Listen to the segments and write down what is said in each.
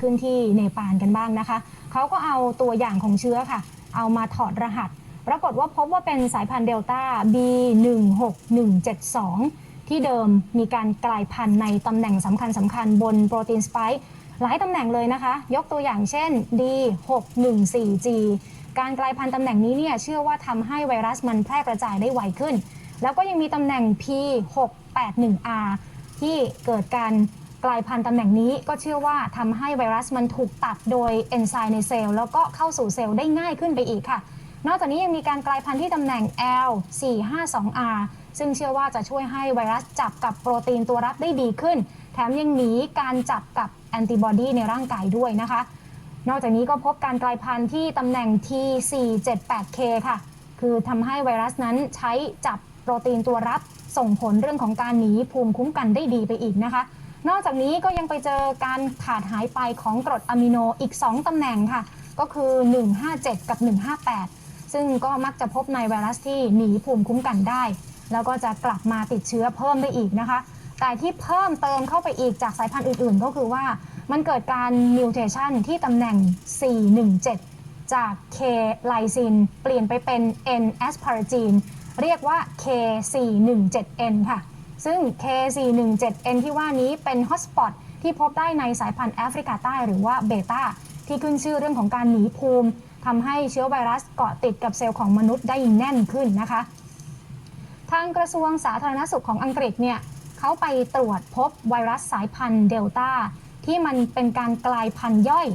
ขึ้นที่เนปาลกันบ้างนะคะ เขาก็เอาตัวอย่างของเชื้อค่ะ เอามาถอดรหัส ปรากฏว่าพบว่าเป็นสายพันธุ์เดลต้า B16172 ที่เดิมมีการกลายพันธุ์ในตำแหน่งสำคัญสำคัญบนโปรตีนสไปค์หลายตำแหน่งเลยนะคะ ยกตัวอย่างเช่น D614G การกลายพันธุ์ตำแหน่งนี้เนี่ยเชื่อว่าทำให้ไวรัสมันแพร่กระจายได้ไวขึ้น แล้วก็ยังมีตำแหน่ง P681R ที่เกิดการ กลายพันธุ์ตำแหน่งนี้ก็เชื่อว่าทำให้ไวรัสมันถูกตัดโดยเอนไซม์ในเซลล์แล้วก็เข้าสู่เซลล์ได้ง่ายขึ้นไปอีกค่ะ นอกจากนี้ยังมีการกลายพันธุ์ที่ตำแหน่ง L452R ซึ่งเชื่อว่าจะช่วยให้ไวรัสจับกับโปรตีนตัวรับได้ดีขึ้น แถมยังหนีการจับกับแอนติบอดีในร่างกายด้วยนะคะ นอกจากนี้ก็พบการกลายพันธุ์ที่ตำแหน่ง T478K ค่ะ คือทำให้ไวรัสนั้นใช้จับโปรตีนตัวรับ ส่งผลเรื่องของการหนีภูมิคุ้มกันได้ดีไปอีกนะคะ นอกจากนี้ก็ยังไปเจอการขาดหายไปของกรดอะมิโนอีก 2 ตำแหน่งค่ะ ก็คือ 157 กับ 158 ซึ่งก็มักจะพบในไวรัสที่หนีภูมิคุ้มกันได้ แล้วก็จะกลับมาติดเชื้อเพิ่มได้อีกนะคะ แต่ที่เพิ่มเติมเข้าไปอีกจากสายพันธุ์อื่นๆ ก็คือว่ามันเกิดการมิวเทชันที่ตำแหน่ง 417 จาก K ไลซินเปลี่ยนไปเป็น N แอสพาราจีนเรียกว่า K417N ค่ะ ซึ่ง K417N ที่ว่านี้เป็นฮอตสปอตที่พบได้ในสายพันธุ์แอฟริกาใต้หรือว่าเบต้าที่ขึ้นชื่อเรื่องของการหนีภูมิทำให้เชื้อไวรัสเกาะติดกับเซลล์ของมนุษย์ได้แน่นขึ้นนะคะ ทางกระทรวงสาธารณสุขของอังกฤษเนี่ยเขาไปตรวจพบไวรัสสายพันธุ์เดลต้าที่มันเป็นการกลายพันธุ์ย่อย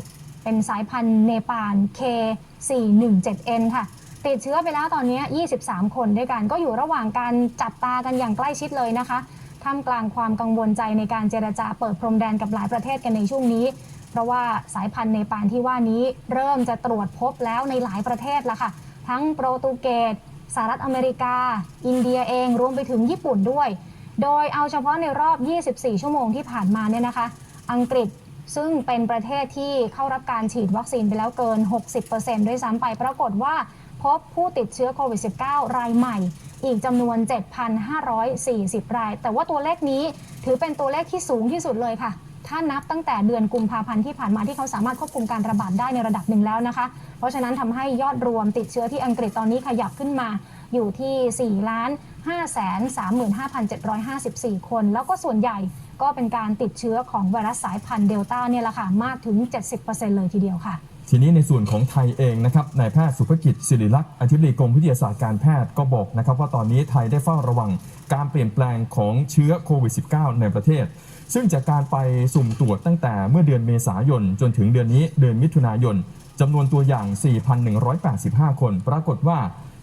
เป็นสายพันธุ์เนปาล K417N ค่ะ ติดเชื้อไปแล้วตอนนี้ 23 คนด้วยกัน ก็อยู่ระหว่างการจับตากันอย่างใกล้ชิดเลยนะคะท่ามกลางความกังวลใจในการเจรจาเปิดพรมแดนกับหลายประเทศกันในช่วงนี้ เพราะว่าสายพันธุ์เนปาลที่ว่านี้เริ่มจะตรวจพบแล้วในหลายประเทศละค่ะ ทั้งโปรตุเกสสหรัฐอเมริกา อินเดียเองรวมไปถึงญี่ปุ่นด้วย โดยเอาเฉพาะในรอบ 24 ชั่วโมงที่ผ่านมาเนี่ยนะคะ อังกฤษซึ่งเป็นประเทศที่เข้ารับการฉีดวัคซีนไปแล้วเกิน 60%ด้วยซ้ำไปปรากฏว่า พบผู้ติดเชื้อโควิด -19 รายใหม่ อีกจำนวน 7,540 ราย แต่ว่าตัวเลขนี้ถือเป็นตัวเลขที่สูงที่สุดเลยค่ะ ถ้านับตั้งแต่เดือนกุมภาพันธ์ที่ผ่านมาที่เขาสามารถควบคุมการระบาดได้ในระดับหนึ่งแล้วนะคะ เพราะฉะนั้นทำให้ยอดรวมติดเชื้อที่อังกฤษตอนนี้ขยับขึ้นมาอยู่ที่4ล้าน535,754 คน แล้วก็ส่วนใหญ่ก็เป็นการติดเชื้อของไวรัสสายพันธุ์เดลต้าเนี่ยแหละค่ะ มากถึง 70%เลยทีเดียวค่ะ ทีนี้ในส่วนของไทยเองนะครับนายแพทย์สุภกิจศิริลักษณ์อธิบดีกรมวิทยาศาสตร์การแพทย์ก็บอกนะครับว่าตอนนี้ไทยได้เฝ้าระวังการเปลี่ยนแปลงของเชื้อโควิด -19 ในประเทศ ซึ่งจากการไปสุ่มตรวจตั้งแต่เมื่อเดือนเมษายน จนถึงเดือนนี้เดือนมิถุนายนจำนวนตัวอย่าง 4,185 คน ปรากฏว่า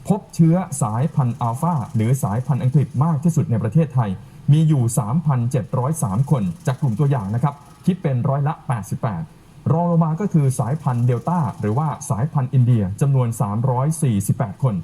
พบเชื้อสายพันธุ์อัลฟาหรือสายพันธุ์อังกฤษมากที่สุดในประเทศไทย มีอยู่ 3,703 คน จากกลุ่มตัวอย่างนะครับ คิดเป็นร้อยละ 88 รองลงมาก็คือสายพันธุ์เดลต้าหรือว่าสายพันธุ์อินเดียจำนวน 348 คน